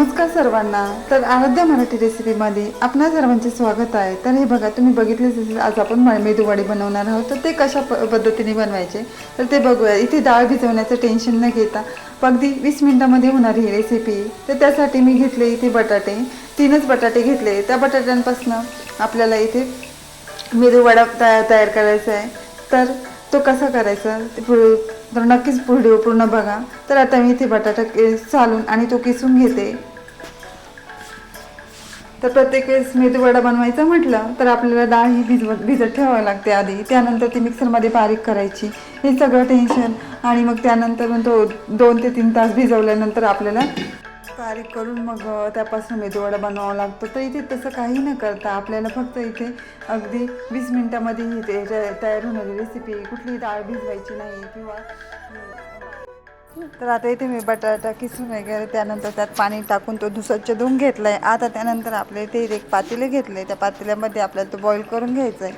नमस्कार सर्वांना. तर आराध्या मराठी रेसिपीमध्ये आपणा सर्वांचे स्वागत आहे. तर हे बघा तुम्ही बघितलेच असेल आज आपण मेदूवाडी मेदूवडी बनवणार आहोत. तर ते कशा प पद्धतीने बनवायचे? तर ते बघूया. इथे डाळ भिजवण्याचं टेन्शन न घेता अगदी वीस मिनटामध्ये होणारी ही रेसिपी तर त्यासाठी मी घेतले इथे बटाटे. तीनच बटाटे घेतले. त्या बटाट्यांपासून आपल्याला इथे मेदूवडा तया तयार करायचा आहे. तर तो कसा करायचा? ते तर नक्कीच व्हिडिओ पूर्ण बघा. तर आता मी इथे बटाटा चालून आणि तो किसून घेते. तर प्रत्येक वेळेस मेदूवडा बनवायचा म्हटलं तर आपल्याला डाळ ही भिजवत भिजत ठेवावी लागते आधी. त्यानंतर ती मिक्सरमध्ये बारीक करायची. हे सगळं टेन्शन आणि मग त्यानंतर मग तो दोन ते तीन तास भिजवल्यानंतर आपल्याला बारीक करून मग त्यापासून मेदूवडा बनवावा लागतो. तर इथे तसं काही न करता आपल्याला फक्त इथे अगदी वीस मिनटामध्ये ही ते तयार होणारी रेसिपी कुठलीही डाळ भिजवायची नाही किंवा तर आता इथे मी बटाटा किसून वगैरे त्यानंतर त्यात पाणी टाकून तो धु- स्वच्छ धुवून घेतला आहे आता त्यानंतर आपल्या इथे एक पातेले घेतलं आहे त्या पातेल्यामध्ये आपल्याला तो बॉईल करून घ्यायचा आहे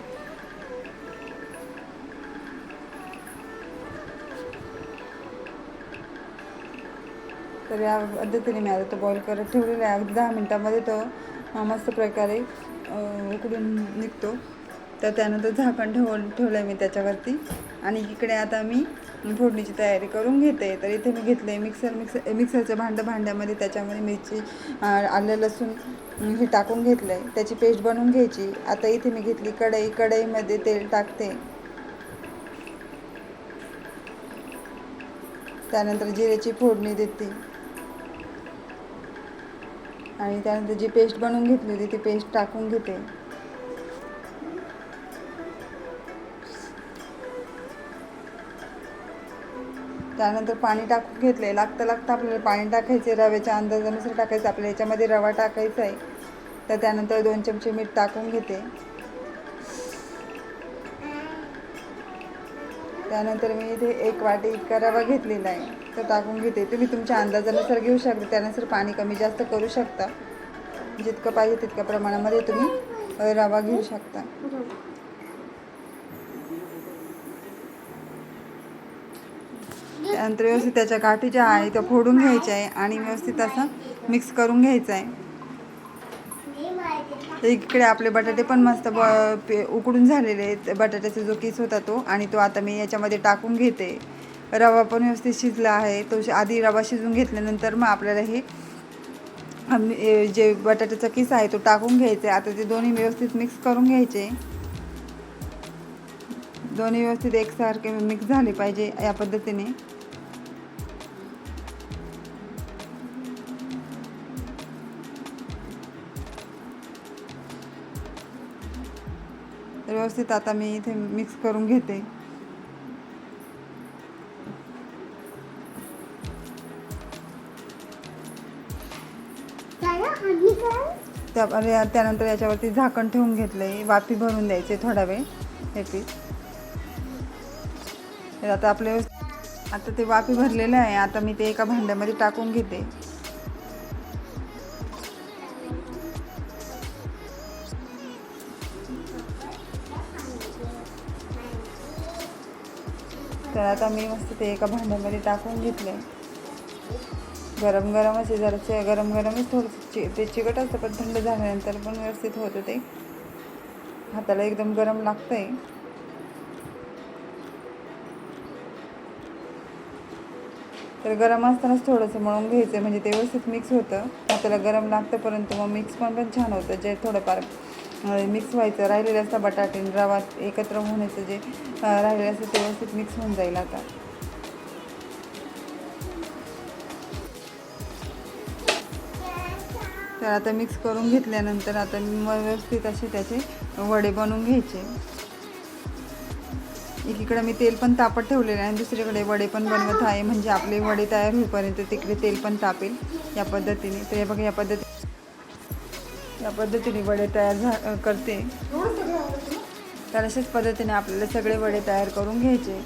तर या पद्धतीने मी आता तो बॉईल करत ठेवलेला आहे. दहा मिनटामध्ये तो मस्त प्रकारे उकडून निघतो. तर त्यानंतर झाकण ठेवून ठेवलं आहे मी त्याच्यावरती. आणि इकडे आता मी फोडणीची तयारी करून घेते. तर इथे मी घेतलं आहे मिक्सर मिक्सर मिक्सरचं भांडं भांड्यामध्ये त्याच्यामध्ये मिरची आलं लसूण हे टाकून घेतलं आहे त्याची पेस्ट बनवून घ्यायची. आता इथे मी घेतली कढई. कढईमध्ये तेल टाकते. त्यानंतर जिऱ्याची फोडणी देते. आणि त्यानंतर जी पेस्ट बनवून घेतली होती ती पेस्ट टाकून घेते. त्यानंतर पाणी टाकून घेतले लागतं लागतं आपल्याला पाणी टाकायचे रव्याच्या अंदाजानुसार टाकायचं आपल्याला याच्यामध्ये रवा टाकायचा आहे तर त्यानंतर दोन चमचे मीठ टाकून घेते. त्यानंतर मी इथे एक वाटी इतका रवा घेतलेला आहे तो टाकून घेते. तुम्ही तुमच्या अंदाजानुसार घेऊ शकता. त्यानुसार पाणी कमी जास्त करू शकता. जितकं पाहिजे तितक्या प्रमाणामध्ये तुम्ही रवा घेऊ शकता. त्यानंतर व्यवस्थित त्याच्या गाठी ज्या आहे त्या फोडून घ्यायच्या आहे आणि व्यवस्थित असं मिक्स करून घ्यायचं आहे. इकडे आपले बटाटे पण मस्त ब पे उकडून झालेले आहेत. बटाट्याचा जो किस होता तो आणि तो आता मी याच्यामध्ये टाकून घेते. रवा पण व्यवस्थित शिजला आहे. तो आधी रवा शिजून घेतल्यानंतर मग आपल्याला हे आम्ही- ए, जे बटाट्याचा किस आहे तो टाकून घ्यायचा आहे. आता ते दोन्ही व्यवस्थित मिक्स करून घ्यायचे. दोन्ही व्यवस्थित एकसारखे मिक्स झाले पाहिजे या पद्धतीने. तर व्यवस्थित आता मी इथे मिक्स करून घेते. त्या त्यानंतर याच्यावरती झाकण ठेवून घेतलं आहे वाफी भरून द्यायचे थोडा वेळ हे पीठ. आता आपले आता ते वाफी भरलेलं आहे. आता मी ते एका भांड्यामध्ये टाकून घेते. तर आता मी मस्त ते एका भांड्यामध्ये टाकून घेतले. गरम गरमच आहे जरा गरम गरमच थोडंसं चि ते चिकट असतं पण थंड झाल्यानंतर पण व्यवस्थित होतं ते. हाताला एकदम गरम लागतं आहे तर गरम असतानाच थोडंसं मळून घ्यायचं म्हणजे ते व्यवस्थित मिक्स होतं. हाताला गरम लागतं परंतु मग मिक्स पण पण छान होतं जे थोडंफार मिक्स व्हायचं. राहिलेलं असतं बटाटे रवा एकत्र होण्याचं जे राहिलेलं असतं ते व्यवस्थित मिक्स होऊन जाईल आता. तर आता मिक्स करून घेतल्यानंतर आता मग व्यवस्थित असे त्याचे वडे बनवून घ्यायचे. एकीकडे मी तेल पण तापत ठेवलेलं आहे आणि दुसरीकडे वडे पण बनवत आहे. म्हणजे आपले वडे तयार होईपर्यंत तिकडे तेल पण तापेल या पद्धतीने. तर हे बघा या पद्धती या पद्धतीने वडे तयार झा करते. तर अशाच पद्धतीने आपल्याला सगळे वडे तयार करून घ्यायचे.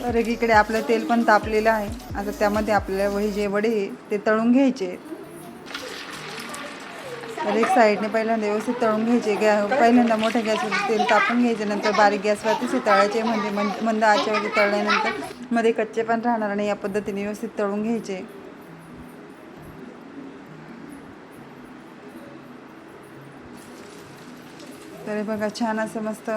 तर एकीकडे आपलं तेल पण तापलेलं आहे. आता त्यामध्ये आपल्याला वही जे वडे आहे ते तळून घ्यायचे तर एक साईडने पहिल्यांदा व्यवस्थित तळून घ्यायचे. गॅ पहिल्यांदा मोठ्या गॅसवर तेल तापून घ्यायचे. नंतर बारीक गॅसवरतीच तळायचे. म्हणजे मंद मंद तळल्यानंतरमध्ये कच्चे पण राहणार आणि या पद्धतीने व्यवस्थित तळून घ्यायचे. तर हे बघा छान असं मस्त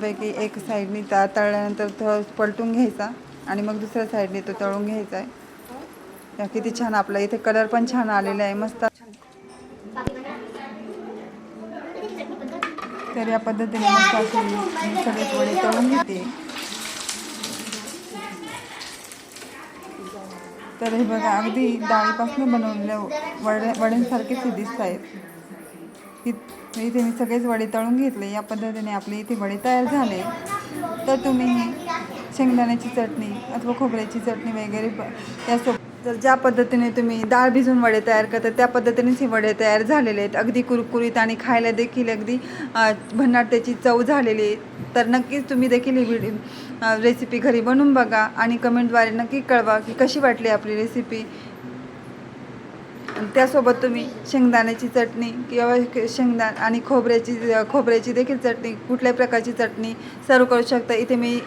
पैकी एक साईडनी ता तळल्यानंतर तो पलटून घ्यायचा आणि मग दुसऱ्या साईडने तो तळून घ्यायचा आहे. किती छान आपला इथे कलर पण छान आलेला आहे मस्त. तर या पद्धतीने मस्त असे मी सगळेच वडे तळून घेते. तर हे बघा अगदी डाळीपासून बनवलेल्या वड्या वड्यांसारखेच हे दिसत आहेत म्हणजे इथे मी सगळेच वडे तळून घेतले. या पद्धतीने आपले इथे वडे तयार झाले. तर तुम्ही शेंगदाण्याची चटणी अथवा खोबऱ्याची चटणी वगैरे यासोबत त्यासोबत तर ज्या पद्धतीने तुम्ही डाळ भिजून वडे तयार करता त्या पद्धतीनेच हे वडे तयार झालेले आहेत. अगदी कुरकुरीत आणि खायला देखील अगदी भन्नाट त्याची चव झालेली आहे. तर नक्कीच तुम्ही देखील ही व्हिडिओ रेसिपी घरी बनवून बघा आणि कमेंटद्वारे नक्की कळवा की कशी वाटली आपली रेसिपी त्यासोबत तुम्ही शेंगदाण्याची चटणी किंवा शेंगदाण आणि खोबऱ्याची खोबऱ्याची देखील चटणी कुठल्याही प्रकारची चटणी सर्व करू शकता. इथे मी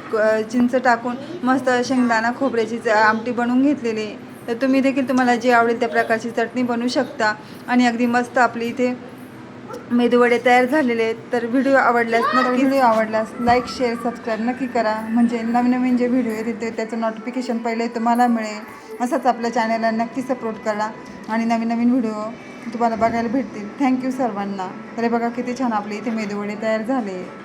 चिंच टाकून मस्त शेंगदाणा खोबऱ्याची आमटी बनवून घेतलेली तर तुम्ही देखील तुम्हाला जी आवडेल त्या प्रकारची चटणी बनवू शकता. आणि अगदी मस्त आपली इथे मेदूवडे तयार झालेले आहेत. तर व्हिडिओ आवडल्यास नक्की व्हिडिओ आवडल्यास लाईक शेअर सबस्क्राईब नक्की करा. म्हणजे नवीन नवीन जे व्हिडिओ येतील ते त्याचं नोटिफिकेशन पहिले तुम्हाला मिळेल. असंच आपल्या चॅनलला नक्की सपोर्ट करा. आणि नवीन नवीन व्हिडिओ तुम्हाला बघायला भेटतील. थँक्यू सर्वांना. तर बघा किती छान आपले इथे मेदूवडे तयार झाले.